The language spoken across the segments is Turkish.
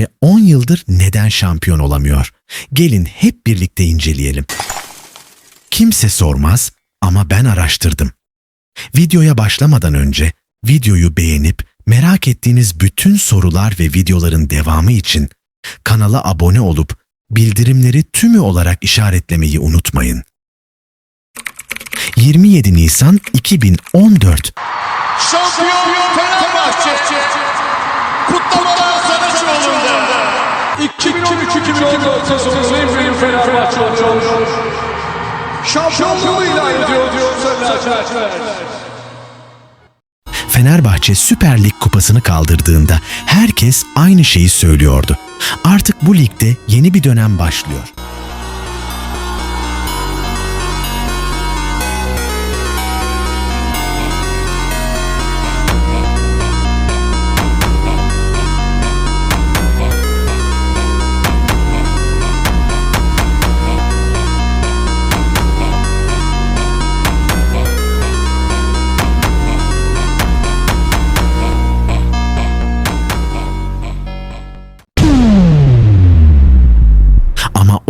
Fenerbahçe 10 yıldır neden şampiyon olamıyor? Gelin hep birlikte inceleyelim. Kimse sormaz ama ben araştırdım. Videoya başlamadan önce videoyu beğenip merak ettiğiniz bütün sorular ve videoların devamı için kanala abone olup bildirimleri tümü olarak işaretlemeyi unutmayın. 27 Nisan 2014 Şampiyon Fenerbahçe. Kutlamalar. 2013-2014 sezonu en büyük Fenerbahçe oluyor. Şampiyonluğuyla ediyor diyor Fenerbahçe. Fenerbahçe Süper Lig kupasını kaldırdığında herkes aynı şeyi söylüyordu. Artık bu ligde yeni bir dönem başlıyor.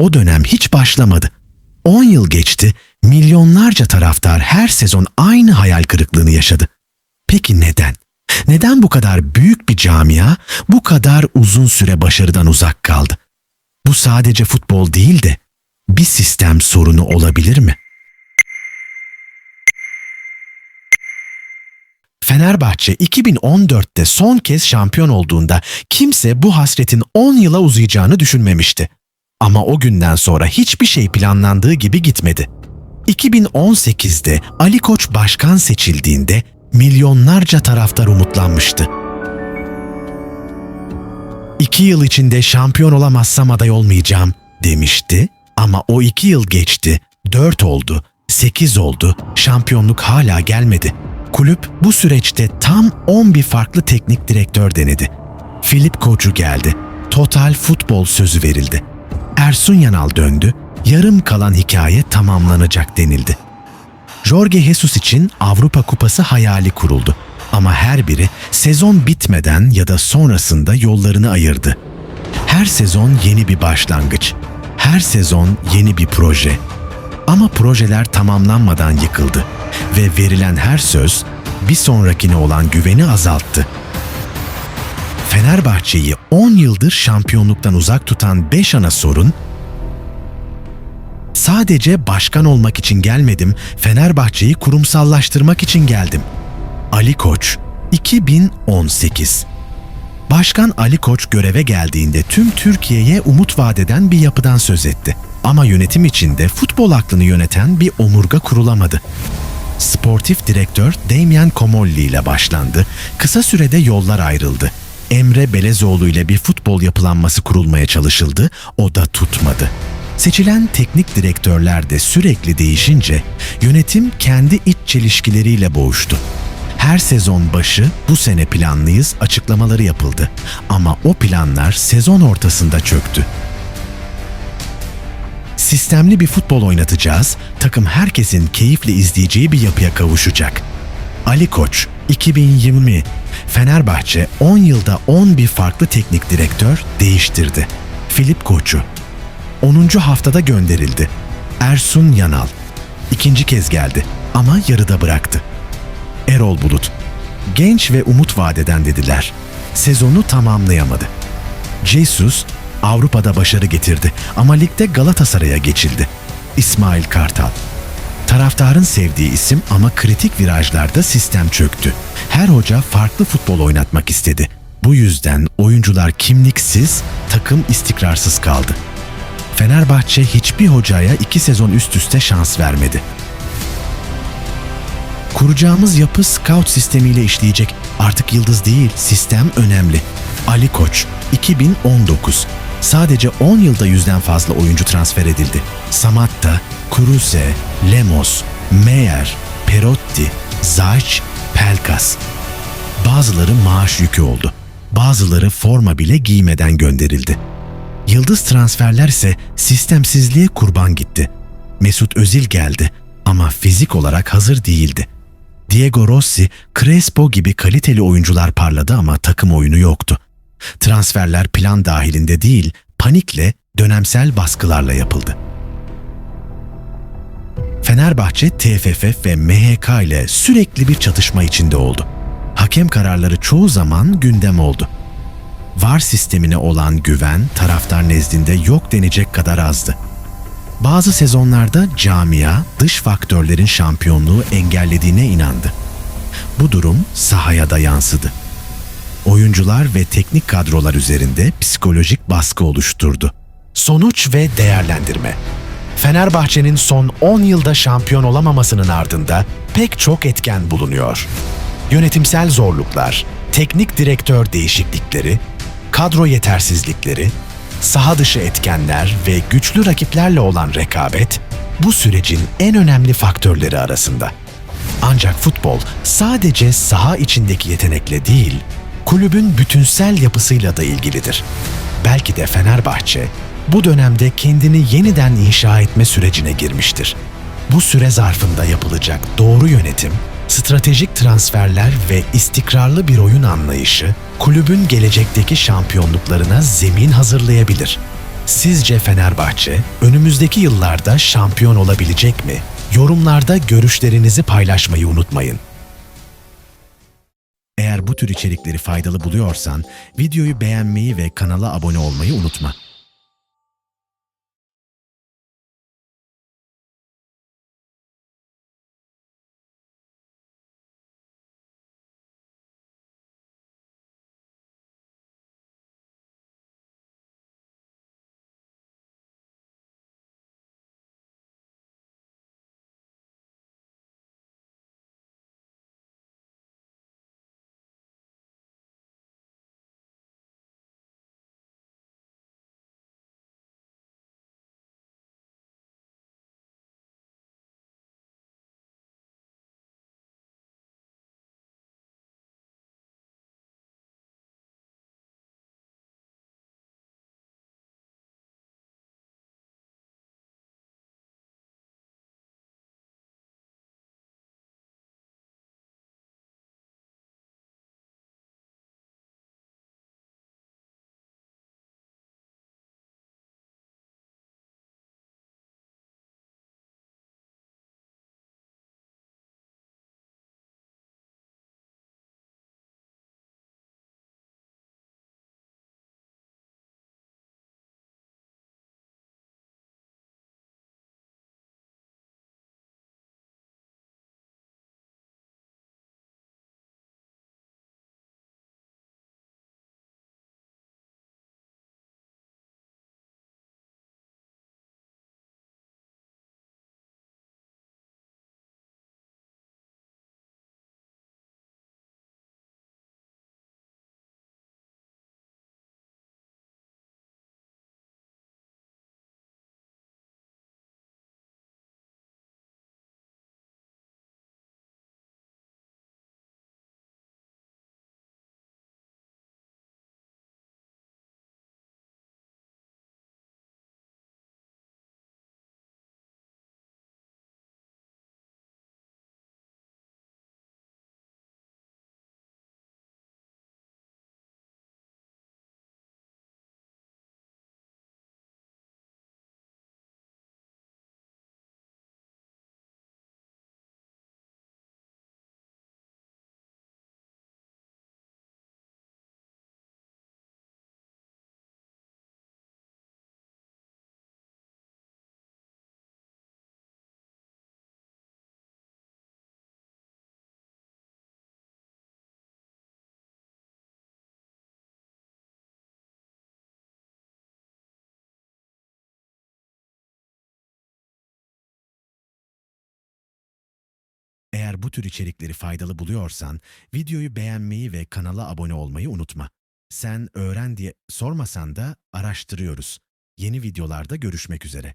O dönem hiç başlamadı. 10 yıl geçti, milyonlarca taraftar her sezon aynı hayal kırıklığını yaşadı. Peki neden? Neden bu kadar büyük bir camia bu kadar uzun süre başarıdan uzak kaldı? Bu sadece futbol değil de bir sistem sorunu olabilir mi? Fenerbahçe 2014'te son kez şampiyon olduğunda kimse bu hasretin 10 yıla uzayacağını düşünmemişti. Ama o günden sonra hiçbir şey planlandığı gibi gitmedi. 2018'de Ali Koç başkan seçildiğinde milyonlarca taraftar umutlanmıştı. İki yıl içinde şampiyon olamazsam aday olmayacağım demişti ama o iki yıl geçti, dört oldu, sekiz oldu, şampiyonluk hala gelmedi. Kulüp bu süreçte tam 11 farklı teknik direktör denedi. Filip Koçu geldi, total futbol sözü verildi. Ersun Yanal döndü, yarım kalan hikaye tamamlanacak denildi. Jorge Jesus için Avrupa Kupası hayali kuruldu. Ama her biri sezon bitmeden ya da sonrasında yollarını ayırdı. Her sezon yeni bir başlangıç. Her sezon yeni bir proje. Ama projeler tamamlanmadan yıkıldı ve verilen her söz bir sonrakine olan güveni azalttı. Fenerbahçe'yi 10 yıldır şampiyonluktan uzak tutan 5 ana sorun Sadece başkan olmak için gelmedim, Fenerbahçe'yi kurumsallaştırmak için geldim. Ali Koç 2018 Başkan Ali Koç göreve geldiğinde tüm Türkiye'ye umut vadeden bir yapıdan söz etti. Ama yönetim içinde futbol aklını yöneten bir omurga kurulamadı. Sportif direktör Damian Komolli ile başlandı. Kısa sürede yollar ayrıldı. Emre Belezoğlu ile bir futbol yapılanması kurulmaya çalışıldı. O da tutmadı. Seçilen teknik direktörler de sürekli değişince yönetim kendi iç çelişkileriyle boğuştu. Her sezon başı bu sene planlıyız açıklamaları yapıldı. Ama o planlar sezon ortasında çöktü. Sistemli bir futbol oynatacağız, takım herkesin keyifle izleyeceği bir yapıya kavuşacak. Ali Koç 2020 Fenerbahçe 10 yılda 11 farklı teknik direktör değiştirdi. Filip Koç'u 10. haftada gönderildi. Ersun Yanal ikinci kez geldi ama yarıda bıraktı. Erol Bulut genç ve umut vadeden dediler. Sezonu tamamlayamadı. Jesus Avrupa'da başarı getirdi ama ligde Galatasaray'a geçildi. İsmail Kartal Taraftarın sevdiği isim ama kritik virajlarda sistem çöktü. Her hoca farklı futbol oynatmak istedi. Bu yüzden oyuncular kimliksiz, takım istikrarsız kaldı. Fenerbahçe hiçbir hocaya iki sezon üst üste şans vermedi. Kuracağımız yapı scout sistemiyle işleyecek. Artık yıldız değil, sistem önemli. Ali Koç, 2019. Sadece 10 yılda yüzden fazla oyuncu transfer edildi. Samatta, Kruse, Lemos, Meyer, Perotti, Zayç, Pelkas. Bazıları maaş yükü oldu. Bazıları forma bile giymeden gönderildi. Yıldız transferler ise sistemsizliğe kurban gitti. Mesut Özil geldi ama fizik olarak hazır değildi. Diego Rossi, Crespo gibi kaliteli oyuncular parladı ama takım oyunu yoktu. Transferler plan dahilinde değil, panikle, dönemsel baskılarla yapıldı. Fenerbahçe, TFF ve MHK ile sürekli bir çatışma içinde oldu. Hakem kararları çoğu zaman gündem oldu. VAR sistemine olan güven taraftar nezdinde yok denecek kadar azdı. Bazı sezonlarda camia dış faktörlerin şampiyonluğu engellediğine inandı. Bu durum sahaya da yansıdı. Oyuncular ve teknik kadrolar üzerinde psikolojik baskı oluşturdu. Sonuç ve değerlendirme. Fenerbahçe'nin son 10 yılda şampiyon olamamasının ardında pek çok etken bulunuyor. Yönetimsel zorluklar, teknik direktör değişiklikleri, kadro yetersizlikleri, saha dışı etkenler ve güçlü rakiplerle olan rekabet bu sürecin en önemli faktörleri arasında. Ancak futbol sadece saha içindeki yetenekle değil, kulübün bütünsel yapısıyla da ilgilidir. Belki de Fenerbahçe bu dönemde kendini yeniden inşa etme sürecine girmiştir. Bu süre zarfında yapılacak doğru yönetim, stratejik transferler ve istikrarlı bir oyun anlayışı kulübün gelecekteki şampiyonluklarına zemin hazırlayabilir. Sizce Fenerbahçe önümüzdeki yıllarda şampiyon olabilecek mi? Yorumlarda görüşlerinizi paylaşmayı unutmayın. Eğer bu tür içerikleri faydalı buluyorsan videoyu beğenmeyi ve kanala abone olmayı unutma. Eğer bu tür içerikleri faydalı buluyorsan videoyu beğenmeyi ve kanala abone olmayı unutma. Sen öğren diye sormasan da araştırıyoruz. Yeni videolarda görüşmek üzere.